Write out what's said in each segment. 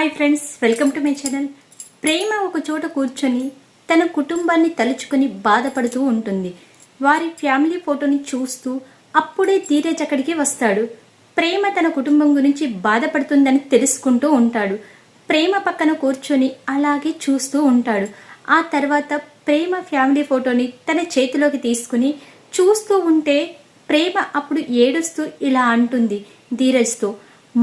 Hi friends welcome to my channel ప్రేమ ఒక చోట కూర్చొని తన కుటుంబాన్ని తలుచుకొని బాధపడుతూ ఉంటుంది. వారి ఫ్యామిలీ ఫోటోని చూస్తూ అప్పుడే ధీరజ్ అక్కడికి వస్తాడు. ప్రేమ తన కుటుంబం గురించి బాధపడుతుందని తెలుసుకుంటూ ఉంటాడు. ప్రేమ పక్కన కూర్చొని అలాగే చూస్తూ ఉంటాడు. ఆ తర్వాత ప్రేమ ఫ్యామిలీ ఫోటోని తన చేతిలోకి తీసుకుని చూస్తూ ఉంటే ప్రేమ అప్పుడు ఏడుస్తూ ఇలా అంటుంది ధీరజ్తో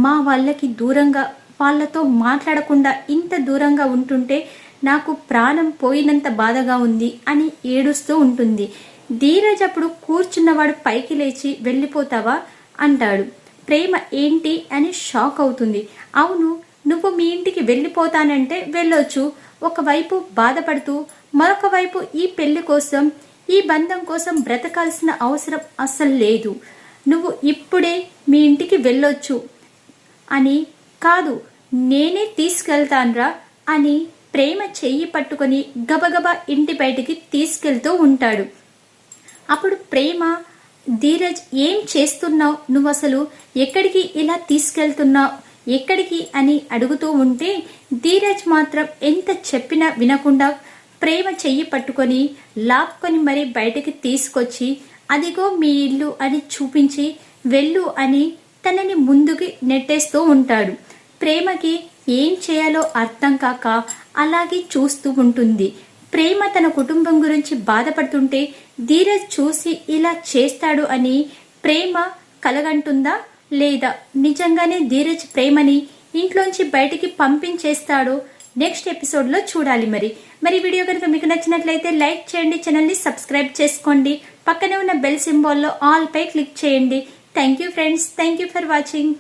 మా వాళ్ళకి దూరంగా వాళ్ళతో మాట్లాడకుండా ఇంత దూరంగా ఉంటుంటే నాకు ప్రాణం పోయినంత బాధగా ఉంది అని ఏడుస్తూ ఉంటుంది. ధీరజ్ అప్పుడు కూర్చున్నవాడు పైకి లేచి వెళ్ళిపోతావా? అంటాడు. ప్రేమ ఏంటి అని షాక్ అవుతుంది. అవును నువ్వు మీ ఇంటికి వెళ్ళిపోతానంటే వెళ్ళొచ్చు. ఒకవైపు బాధపడుతూ మరొక వైపు ఈ పెళ్ళి కోసం ఈ బంధం కోసం బ్రతకాల్సిన అవసరం అస్సలు లేదు. నువ్వు ఇప్పుడే మీ ఇంటికి వెళ్ళొచ్చు అని కాదు నేనే తీసుకెళ్తాన్రా అని ప్రేమ చెయ్యి పట్టుకొని గబగబా ఇంటి బయటికి తీసుకెళ్తూ ఉంటాడు. అప్పుడు ప్రేమ ధీరజ్ ఏం చేస్తున్నావు? నువ్వు అసలు ఎక్కడికి ఇలా తీసుకెళ్తున్నావు? ఎక్కడికి? అని అడుగుతూ ఉంటే ధీరజ్ మాత్రం ఎంత చెప్పినా వినకుండా ప్రేమ చెయ్యి పట్టుకొని లాక్కొని మరి బయటకి తీసుకొచ్చి అదిగో మీ ఇల్లు అని చూపించి వెళ్ళు అని తనని ముందుకి నెట్టేస్తూ ఉంటాడు. ప్రేమకి ఏం చేయాలో అర్థం కాక అలాగే చూస్తూ ఉంటుంది. ప్రేమ తన కుటుంబం గురించి బాధపడుతుంటే ధీరజ్ చూసి ఇలా చేస్తాడు అని ప్రేమ కలగంటుందా లేదా? నిజంగానే ధీరజ్ ప్రేమని ఇంట్లోంచి బయటికి పంపించేస్తాడో నెక్స్ట్ ఎపిసోడ్లో చూడాలి మరి. మరి వీడియో కనుక మీకు నచ్చినట్లయితే లైక్ చేయండి ఛానల్ని సబ్స్క్రైబ్ చేసుకోండి. పక్కనే ఉన్న బెల్ సింబాల్లో ఆల్ పై క్లిక్ చేయండి. Thank you friends. Thank you for watching.